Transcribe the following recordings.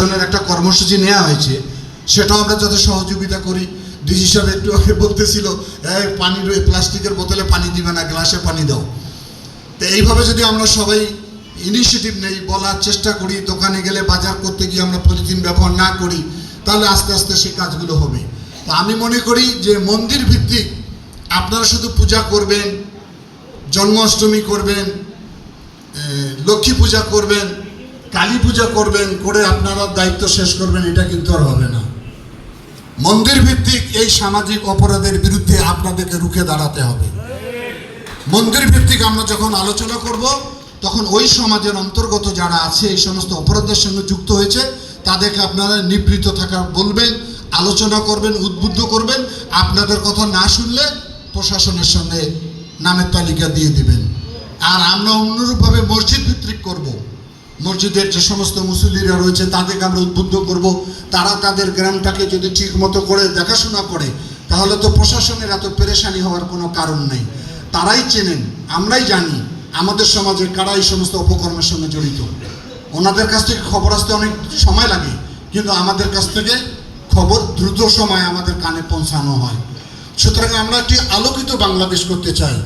পরিমাণের একটা কর্মসূচি নেওয়া হয়েছে, সেটাও আমরা যাতে সহযোগিতা করি। ডিজি সাহেব একটু আগে বলতেছিল, এই পানি রয়ে প্লাস্টিকের বোতলে পানি দিবে না, গ্লাসে পানি দাও। তো এইভাবে যদি আমরা সবাই ইনিশিয়েটিভ নেই, বলার চেষ্টা করি, দোকানে গেলে বাজার করতে গিয়ে আমরা পলিথিন ব্যবহার না করি, তাহলে আস্তে আস্তে সেই কাজগুলো হবে। তো আমি মনে করি যে মন্দির ভিত্তিক আপনারা শুধু পূজা করবেন, জন্মাষ্টমী করবেন লক্ষ্মী পূজা করবেন কালী পূজা করবেন, করে আপনারা দায়িত্ব শেষ করবেন, এটা কিন্তু আর হবে না। মন্দির ভিত্তিক এই সামাজিক অপরাধের বিরুদ্ধে আপনাদেরকে রুখে দাঁড়াতে হবে। মন্দির ভিত্তিক আমরা যখন আলোচনা করব, তখন ওই সমাজের অন্তর্গত যারা আছে, এই সমস্ত অপরাধের সঙ্গে যুক্ত হয়েছে, তাদেরকে আপনারা নিবৃত থাকা বলবেন, আলোচনা করবেন, উদ্বুদ্ধ করবেন, আপনাদের কথা না শুনলে প্রশাসনের সঙ্গে নামের তালিকা দিয়ে দিবেন। আর আমরা অন্যরূপভাবে মসজিদ ভিত্তিক করব। মসজিদের যে সমস্ত মুসল্লিরা রয়েছে, তাদেরকে আমরা উদ্বুদ্ধ করব। তারা তাদের গ্রামটাকে যদি ঠিক মতো করে দেখাশোনা করে, তাহলে তো প্রশাসনের এত পেরেশানি হওয়ার কোনো কারণ নেই। তারাই চেনেন, আমরাই জানি, আমাদের সমাজে কারা এই সমস্ত অপকর্মের সঙ্গে জড়িত। ওনাদের কাছ থেকে খবর আসতে অনেক সময় লাগে, কিন্তু আমাদের কাছ থেকে খবর দ্রুত সময় আমাদের কানে পৌঁছানো হয়। সুতরাং আমরা একটি আলোকিত বাংলাদেশ করতে চাই,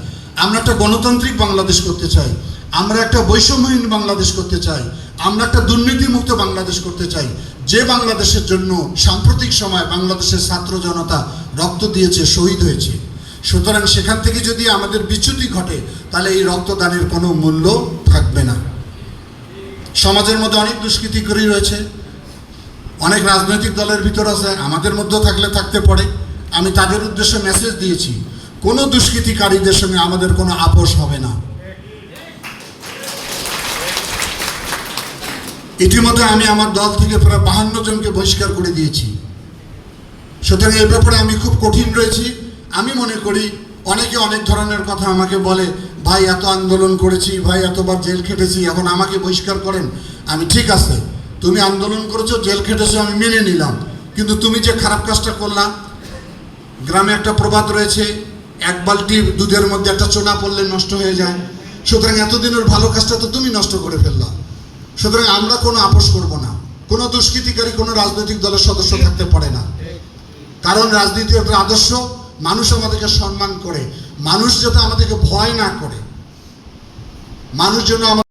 আমরা একটা গণতান্ত্রিক বাংলাদেশ করতে চাই। আমরা একটা বৈষম্যহীন বাংলাদেশ করতে চাই, আমরা একটা দুর্নীতিমুক্ত বাংলাদেশ করতে চাই। যে বাংলাদেশের জন্য সাম্প্রতিক সময় বাংলাদেশের ছাত্র জনতা রক্ত দিয়েছে, শহীদ হয়েছে, সুতরাং সেখান থেকে যদি আমাদের বিচ্যুতি ঘটে, তাহলে এই রক্তদানের কোনো মূল্য থাকবে না। সমাজের মধ্যে অনেক দুষ্কৃতিকারী রয়েছে, অনেক রাজনৈতিক দলের ভিতর আছে, আমাদের মধ্যেও থাকলে থাকতে পারে। আমি তাদের উদ্দেশ্যে মেসেজ দিয়েছি, কোনো দুষ্কৃতিকারীদের সঙ্গে আমাদের কোনো আপোষ হবে না। ইতিমধ্যে আমি আমার দল থেকে প্রায় বাহান্ন জনকে বহিষ্কার করে দিয়েছি। সুতরাং এই ব্যাপারে আমি খুব কঠিন রয়েছি। আমি মনে করি অনেকে অনেক ধরনের কথা আমাকে বলে, ভাই, এত আন্দোলন করেছি, ভাই, এতবার জেল খেটেছি, এখন আমাকে বহিষ্কার করেন। আমি, ঠিক আছে, তুমি আন্দোলন করেছ, জেল খেটেছো, আমি মেনে নিলাম। কিন্তু তুমি যে খারাপ কাজটা করলা, গ্রামে একটা প্রবাদ রয়েছে, এক বালতি দুধের মধ্যে একটা চোনা পড়লে নষ্ট হয়ে যায়। সুতরাং এতদিনের ভালো কাজটা তো তুমি নষ্ট করে ফেললা। সুতরাং আমরা কোনো আপোষ করব না। কোনো দুষ্কৃতিকারী, কোনো রাজনৈতিক দলের সদস্য থাকতে পারে না। কারণ রাজনীতি একটা আদর্শ। মানুষ আমাদেরকে সম্মান করে। মানুষ যাতে আমাদেরকে ভয় না করে। মানুষ যেন আমাদের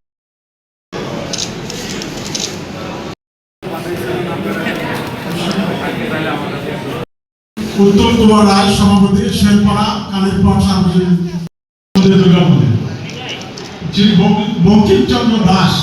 উত্তম কুমার রায় সভাপতি শেরপাড়া কালীরপাড় সার্বজনীন। দুর্গা বঙ্কিমচন্দ্র দাস।